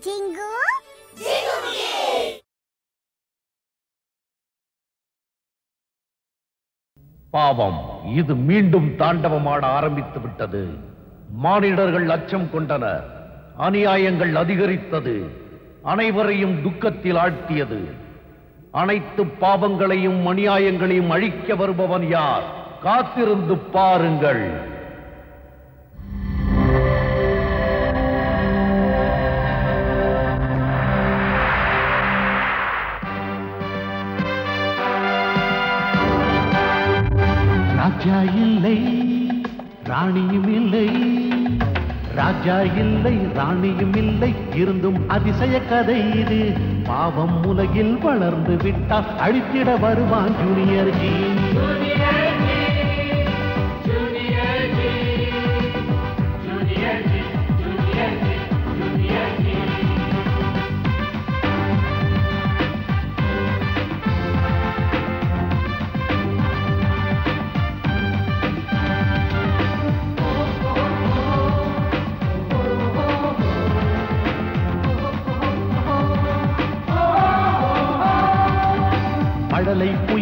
ஜிங்கு பாவம் இது மீண்டும் தாண்டவமாட ஆரம்பித்து விட்டது. மானிடர்கள் அச்சம் கொண்டனர். அநியாயங்கள் அதிகரித்தது. அனைவரையும் துக்கத்தில் ஆழ்த்தியது. அனைத்து பாவங்களையும் அநியாயங்களையும் அழிக்க வருபவன் யார்? காத்திருந்து பாருங்கள். ராஜா இல்லை ராணியும் இல்லை. ராஜா இல்லை ராணியும் இல்லை. இருந்தும் அதிசய கதை இது. பாவம் உலகில் வளர்ந்து விட்டால் அழித்திட வருவான் ஜூனியர் ஜி.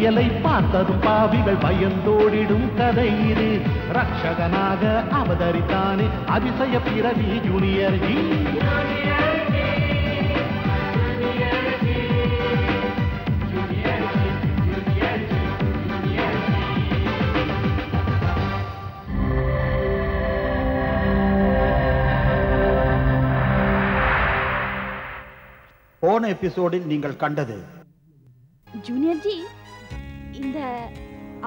புயலை பார்த்ததும் பாவிகள் பயந்தோடிடும் கதை இது. ரட்சகனாக அவதரித்தானே அதிசய பிறவி ஜூனியர் ஜி போன எபிசோடில் நீங்கள் கண்டது. ஜூனியர் ஜி இந்த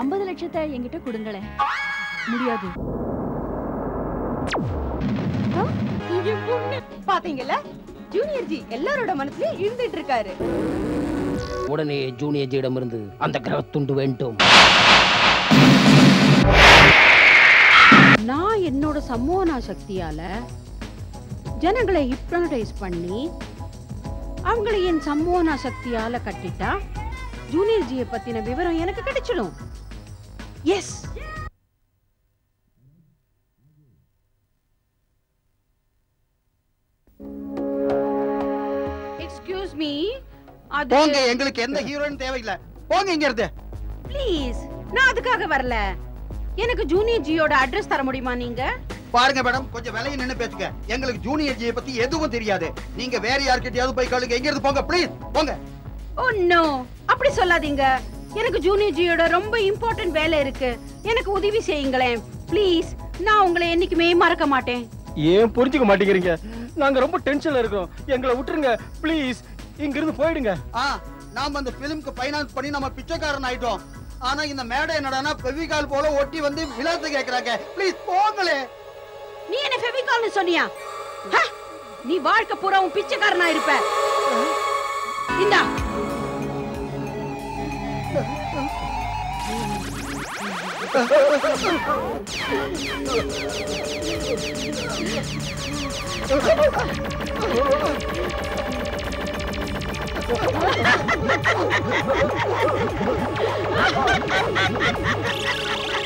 ஐம்பது லட்சத்தை என்கிட்ட கொடுங்களேன் முடியாது. பாத்தீங்கல்ல? ஜூனியர் ஜி எல்லாரோட மனசுலயும் இருந்துட்டு இருக்காரு. உடனே ஜூனியர் ஜியிடமிருந்து அந்த கிரகத்துண்டு வேண்டும். நான் என்னோட சம்மோனா சக்தியால ஜனங்களை ஹிப்னடைஸ் பண்ணி அவங்களை என் சம்மோனா சக்தியால கட்டிட்டா ஜூனியர் ஜியை பத்தின விவரம் எனக்கு கிடைச்சிடும். எஸ் எக்ஸ்கியூஸ் மீ அது போங்க எங்களுக்கு எந்த ஹீரோயின் தேவையில்லை. போங்க இங்க இருந்து ப்ளீஸ் நான் அதுக்காக வரல. எனக்கு ஜூனியர் ஜியோட அட்ரஸ் தர முடியுமா நீங்க? பாருங்க மேடம் கொஞ்சம் விலையை நின்னு பேசுங்க. எங்களுக்கு ஜூனியர் ஜியை பத்தி எதுவும் தெரியாது. நீங்க வேற யார்கிட்டயாவது போய் கேளுங்க. எங்க இருந்து போங்க ப்ளீஸ் போங்க. ஓ நோ அப்படி சொல்லாதீங்க. எனக்கு ஜூனியர் ஜியோட ரொம்ப இம்பார்ட்டன்ட் வேலை இருக்கு. எனக்கு உதவி செய்யுங்களேன். ப்ளீஸ் நான் உங்களை என்னைக்குமே மறக்க மாட்டேன். ஏன் புரிஞ்சுக்க மாட்டேங்கிறீங்க? நாங்க ரொம்ப டென்ஷன்ல இருக்கோம். எங்களை விட்டுருங்க. ப்ளீஸ் இங்க இருந்து போயிடுங்க. ஆ நாம அந்த பிலிம்க்கு ஃபைனான்ஸ் பண்ணி நம்ம பிச்சைக்காரன் ஆயிட்டோம். ஆனா இந்த மேடை என்னடானா பெவிகால் போல ஒட்டி வந்து விலாசத்தை கேக்குறாங்க. ப்ளீஸ் போங்களே. நீ என்ன ஃபெவிகால்னு சொன்னியா? ஹ! நீ வாழ்க்கை பூரா உன் பிச்சைக்காரனா இருப்ப. இந்தா. அட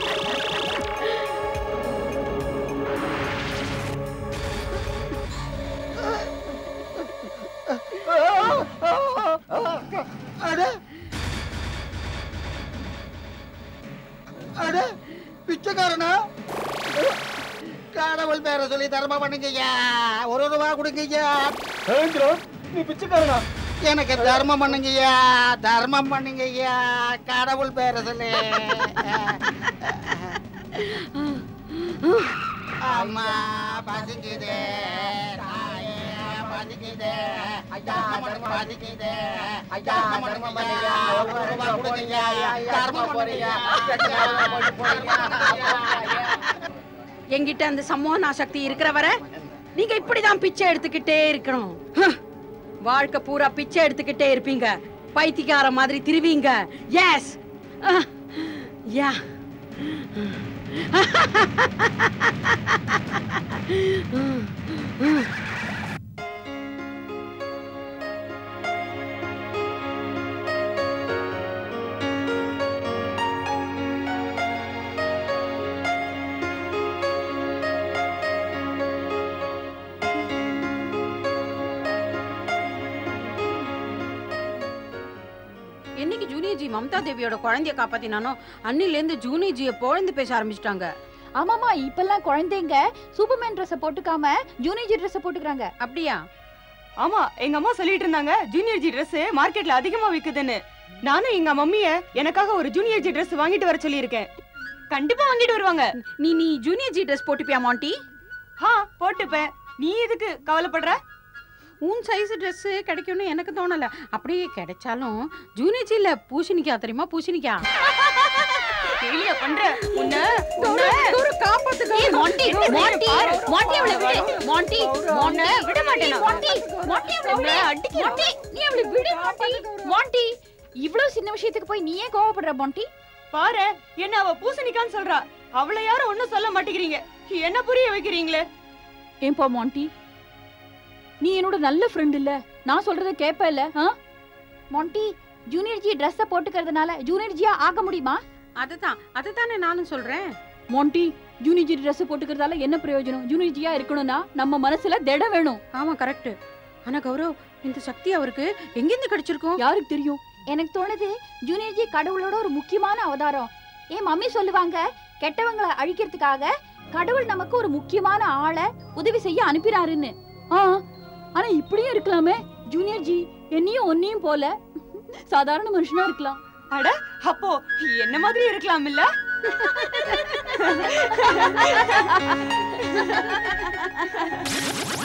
பேர சொல்லி தர்மம் பண்ணுங்கய்யா ஒரு ரூபா கொடுங்கய்யா நீ பிச்சைக்காரனா எனக்கு தர்மம் பண்ணுங்கய்யா தர்மம் பண்ணுங்கய்யா கடவுள் பேர சொல்லி அம்மா பசிக்குது பசிக்குது ஐயா தர்மம் பசிக்குது ஐயா தர்மம் பண்ணுங்க எங்கிட்ட அந்த சமோனா சக்தி இருக்கிற வர நீங்க இப்படிதான் பிச்சை எடுத்துக்கிட்டே இருக்கணும் வாழ்க்கை பூரா பிச்சை எடுத்துக்கிட்டே இருப்பீங்க பைத்தியக்கார மாதிரி திருவீங்க yes yeah Ha! G Mamta தேவியோட குழந்தைய காப்பாத்தினானோ அன்னில இருந்து ஜூனியர் ஜிய புகழ்ந்து பேச ஆரம்பிச்சிட்டாங்க. ஆமாமா இப்பெல்லாம் குழந்தைங்க சூப்பர்மேன் ட்ரெஸ் போட்டுக்காம ஜூனியர் ட்ரெஸ் போட்டுக்கறாங்க. அப்படியா? ஆமா எங்க அம்மா சொல்லிட்டு இருந்தாங்க ஜூனியர் ஜி Dress மார்க்கெட்ல அதிகமா விக்குதுன்னு. நானும் எங்க மம்மிய எனக்காக ஒரு ஜூனியர் ஜி Dress வாங்கிட்டு வர சொல்லியிருக்கேன். கண்டிப்பா வாங்கிட்டு வருவாங்க. நீ நீ ஜூனியர் ஜி ட்ரெஸ் போட்டுப்பியா மாண்டி ஹா போட்டுப்பேன். நீ எதுக்கு கவலைப்படுற? உன் சைஸ் Dress கிடைக்கும்னு எனக்கு தோணல. அப்படியே கிடைச்சாலும் ஜூனியர் ஜில பூசணிக்கா தெரியுமா பூசணிக்கா கேலியா பண்ற? உன்ன காப்பாத்து மாண்டி மாண்டி மாண்டி அவளை விடு. மாண்டி விட மாட்டேனா மாண்டி மாண்டி அவளை மாண்டி நீ அவளை விடு மாண்டி. மாண்டி இவ்ளோ சின்ன விஷயத்துக்கு போய் நீ ஏன் கோவப்படுற மாண்டி? பாரு என்ன அவ பூசணிக்கான்னு சொல்றா. அவளை யாரும் ஒண்ணும் சொல்ல மாட்டேங்கிறீங்க. என்ன புரிய வைக்கிறீங்களே? ஏன்பா மாண்டி? நீ என்னோட நல்ல ஃப்ரெண்ட் இல்ல. நான் சொல்றத கேப்ப இல்ல? மாண்டி ஜூனியர் ஜி ட்ரெஸ்ஸ போட்டுக்கிறதுனால ஜூனியர் ஜியா ஆக முடியுமா? அதுதான் அதுதானே நானும் சொல்றேன். மாண்டி ஜூனியர் ஜி ட்ரெஸ் போட்டுக்கிறதால என்ன பிரயோஜனம்? ஜூனியர் ஜியா இருக்கணும்னா நம்ம மனசுல திடம் வேணும். ஆமா கரெக்ட் ஆனா கௌரவ் இந்த சக்தி அவருக்கு எங்கிருந்து கிடைச்சிருக்கும்? யாருக்கு தெரியும்? எனக்கு தோணுது ஜூனியர் ஜி கடவுளோட ஒரு முக்கியமான அவதாரம். என் மம்மி சொல்லுவாங்க கெட்டவங்களை அழிக்கிறதுக்காக கடவுள் நமக்கு ஒரு முக்கியமான ஆளை உதவி செய்ய அனுப்பினாருன்னு ஆ ஆனா இப்படியும் இருக்கலாமே. ஜூனியர் ஜி என்னையும் ஒன்னையும் போல. சாதாரண மனுஷனா இருக்கலாம். அப்போ என்ன மாதிரி இருக்கலாம் இல்ல?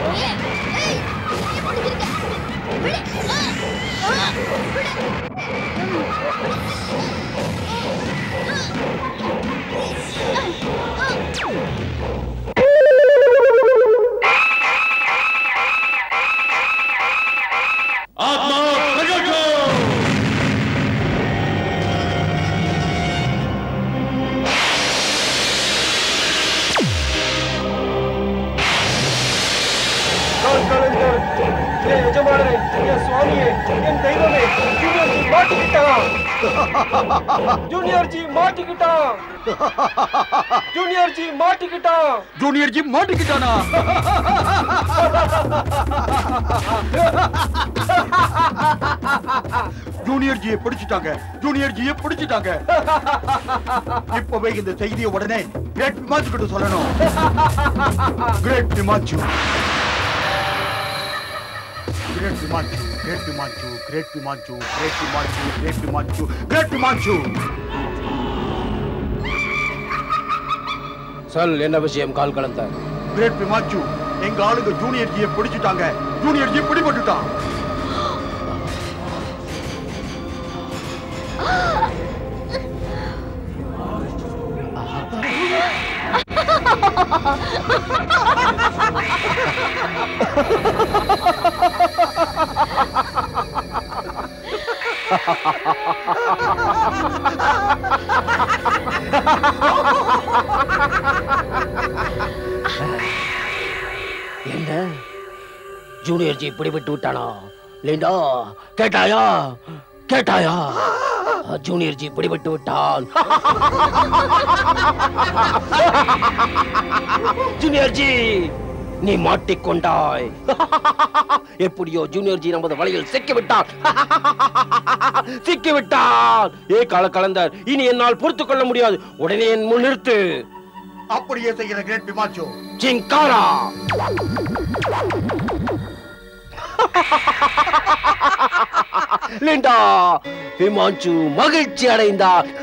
えい ஜூனியர் ஜி மாட்டிக்கிட்டான் ஜூனியர் ஜி மாட்டிக்கிட்டான் ஜூனியர் ஜி மாட்டிக்கிட்டானா ஜூனியர் ஜியை பிடிச்சிட்டாங்க. ஜூனியர் ஜியை பிடிச்சிட்டாங்க. இப்பவே இந்த செய்தியை உடனே கிரேட் விமாச்சு கிட்ட சொல்லணும். கிரேட் மாச்சு கிரேட் விமாச்சு கிரேட் விமாச்சு கிரேட் விமாச்சு கிரேட் விமாச்சு கிரேட் விமாச்சு கிரேட் விமாச்சு சொல் என்ன விஷயம்? கால் கலந்த. கிரேட் விமாச்சு எங்க ஆளுங்க ஜூனியர் ஜியை பிடிச்சிட்டாங்க. Junior G பிடிபட்டுட்டான். என்ன? ஜூனியர் ஜி இப்படி விட்டு விட்டானா? லிண்டா கேட்டாயா? கேட்டாயா? ஜூனியர் ஜி இப்படி விட்டு விட்டான். Junior G! நீ மாட்டிக்கொண்டாய். எப்படியோ ஜூனியர் ஜி நமது வலையில் சிக்கி விட்டான் சிக்கி விட்டான் ஏ கால கலந்தர் இனி என்னால் பொறுத்துக் கொள்ள முடியாது. உடனே என் முன் நிறுத்து. அப்படியே செய்கிற கிரேட் பிமாச்சோ சிங்காரா லிண்டா ஹிமாஞ்சு மகிழ்ச்சி அடைந்தார்.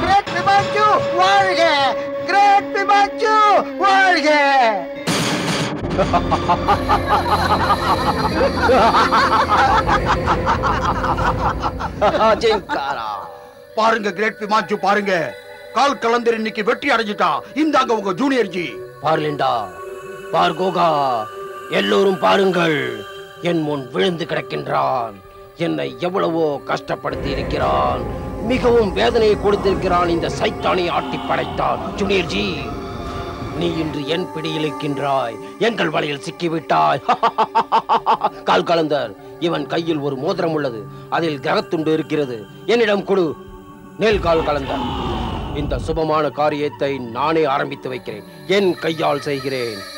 கிரேட் பிமாச்சு வாழ்க கிரேட் பிமாச்சு வாழ்க பாருங்க கிரேட் பிமாச்சு பாருங்க. கால் கலந்தர் இன்னைக்கு வெற்றி அடைஞ்சிட்டான் இந்தாங்க உங்க ஜூனியர் ஜி. பார் லிண்டா பார் கோகா எல்லோரும் பாருங்கள். என் முன் விழுந்து கிடக்கின்றான். என்னை எவ்வளவோ கஷ்டப்படுத்தி இருக்கிறான் மிகவும் வேதனையை கொடுத்திருக்கிறான் இந்த சைத்தானை ஆட்டி படைத்தான். ஜுனியர்ஜி நீ இன்று என் பிடியில் இருக்கின்றாய். எங்கள் வலையில் சிக்கிவிட்டாய். கால் கலந்தர். இவன் கையில் ஒரு மோதிரம் உள்ளது. அதில் கிரகத்துண்டு இருக்கிறது. என்னிடம் கொடு. நேல் கால் கலந்தர். இந்த சுபமான காரியத்தை நானே ஆரம்பித்து வைக்கிறேன். என் கையால் செய்கிறேன்.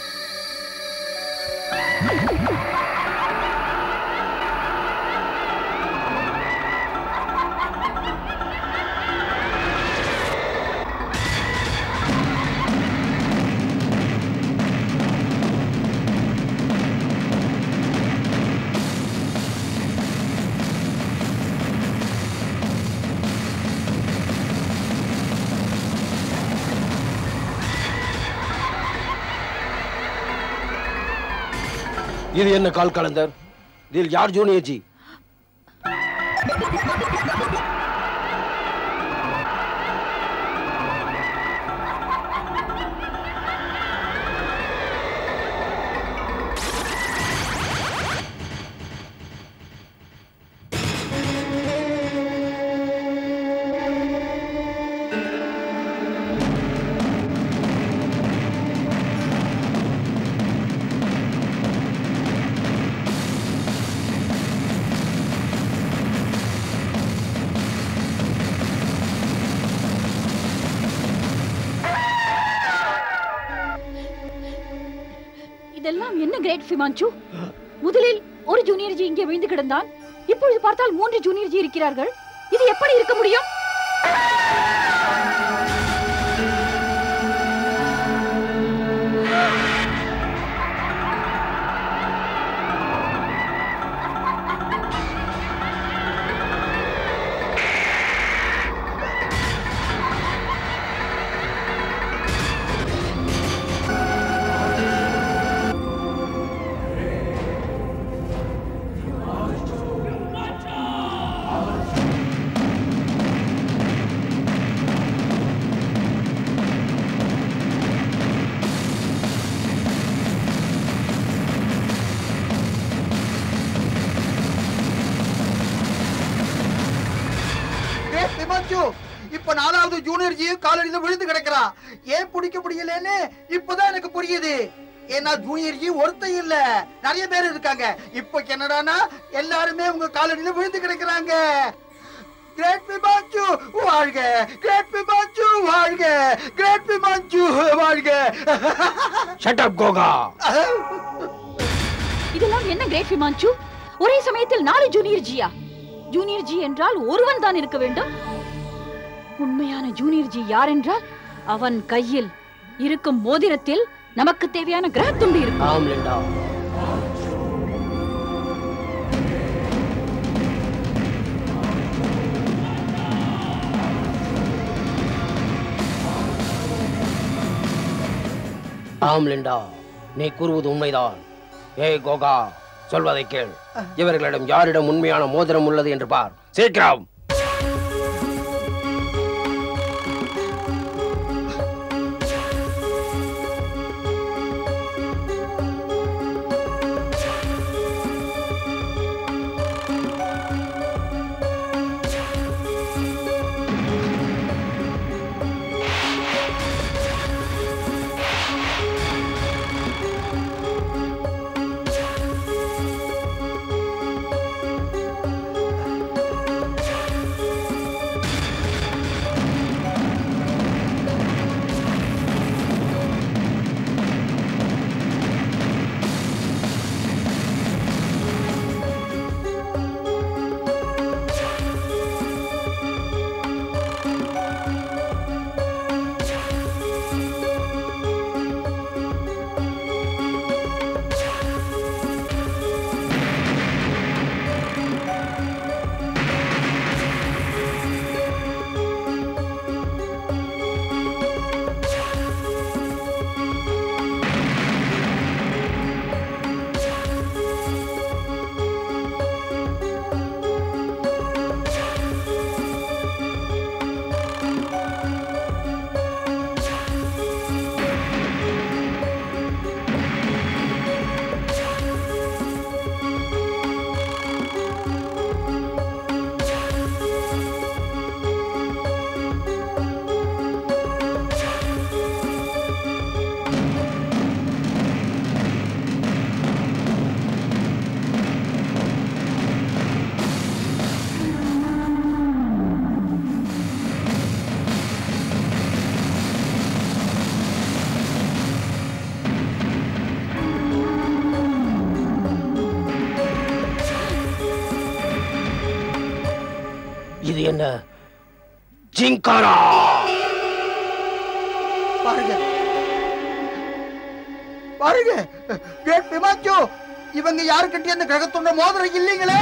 இது என்ன கால் கலந்தர்? இதில் யார் ஜூனியர் இதெல்லாம் என்ன கிரேட் ஃபிமான்ச்சு முதலில் ஒரு ஜூனியர் ஜி இங்கே விழுந்து கிடந்தான். இப்பொழுது பார்த்தால் மூன்று ஜூனியர் ஜி இருக்கிறார்கள். இது எப்படி இருக்க முடியும்? ஜூனியர் ஜியும் காலடியில விழுந்து கிடக்குறா. ஏன் பிடிக்க முடியலன்னு இப்பதான் எனக்கு புரியுது. ஏன்னா ஜூனியர் ஜி ஒருத்தன் இல்ல. நிறைய பேர் இருக்காங்க. இப்ப என்னடானா எல்லாருமே உங்க காலடியில விழுந்து கிடக்குறாங்க. கிரேட் பிமாச்சு வாழ்க. கிரேட் பிமாச்சு வாழ்க. கிரேட் பிமாச்சு வாழ்க. ஷட் அப் கோகா இதெல்லாம் என்ன கிரேட் ஃபிமான்ச்சு ஒரே சமயத்தில் நாலு ஜூனியர் ஜியா ஜூனியர் ஜி என்றால் ஒருவன் தான் இருக்க வேண்டும். உண்மையான ஜூனியர் ஜி யார் என்றால் அவன் கையில் இருக்கும் மோதிரத்தில் நமக்கு தேவையான கிரகத்துண்டு இருக்கும். ஆம் லிண்டா. ஆம் லிண்டா. நீ கூறுவது உண்மைதான். ஏய் கோகா சொல்வதை கேள். இவர்களிடம் யாரிடம் உண்மையான மோதிரம் உள்ளது என்று பார். சீக்கிரம்! என்ன? ஜிங்காரா! பாருங்க. பாருங்க. இவங்க யாருக்கிட்ட அந்த கிரகத்தோட மோதிரம் இல்லைங்களே?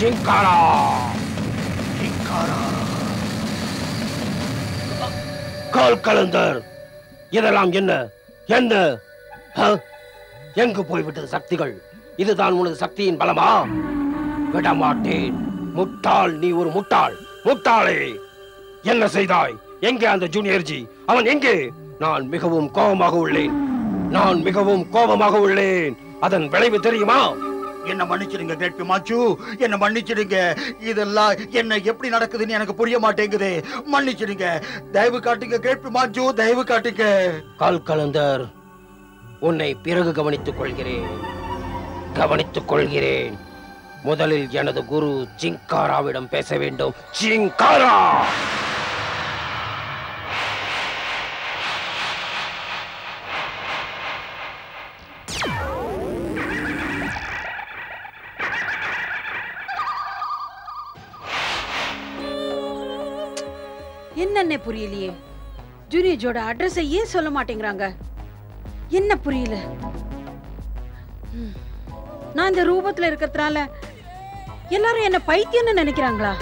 ஜிங்காரா கால் கலந்தர் இதெல்லாம் என்ன என்ன எங்கு போய்விட்டது சக்திகள் இதுதான் உனது சக்தியின் பலமா விடமாட்டேன் முட்டாள் நீ ஒரு முட்டாள் முட்டாளே என்ன செய்தாய் எங்கே அந்த ஜூனியர் ஜி அவன் எங்கே நான் மிகவும் கோபமாக உள்ளேன். நான் மிகவும் கோபமாக உள்ளேன். அதன் விளைவு தெரியுமா? என்ன மன்னிச்சிடுங்க கிரேட் மாச்சு என்ன மன்னிச்சிடுங்க. இதெல்லாம் என்ன எப்படி நடக்குதுன்னு எனக்கு புரிய மாட்டேங்குது. மன்னிச்சிடுங்க. தயவு காட்டுங்க கிரேட் மாச்சு தயவு காட்டுங்க. கால் கலந்தர். உன்னை பிறகு கவனித்துக் கொள்கிறேன். கவனித்துக் கொள்கிறேன். முதலில் எனது குரு சிங்காராவிடம் பேச வேண்டும். சிங்காரா என்னன்னே புரியலையே? ஜூனியஜோட அட்ரஸை ஏன் சொல்ல மாட்டேங்கிறாங்க? என்ன புரியல? நான் இந்த ரூபத்துல இருக்கிறதுனால எல்லாரும் என்ன பைத்தியம்னு நினைக்கிறாங்களா?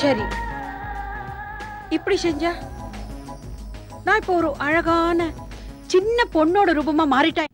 சரி. இப்படி செஞ்சா நான் இப்போ ஒரு அழகான சின்ன பொண்ணோட ரூபமா மாறிட்டேன்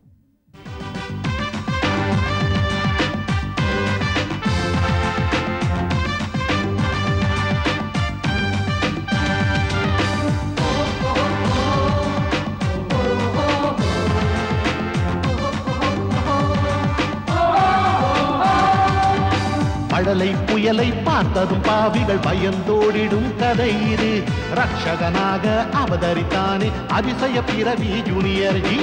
கடலை புயலை பார்த்ததும் பாவிகள் பயந்தோடிடும் கதை இது. ரக்ஷகனாக அவதரித்தானே அதிசய பிறவி ஜூனியர் ஜி.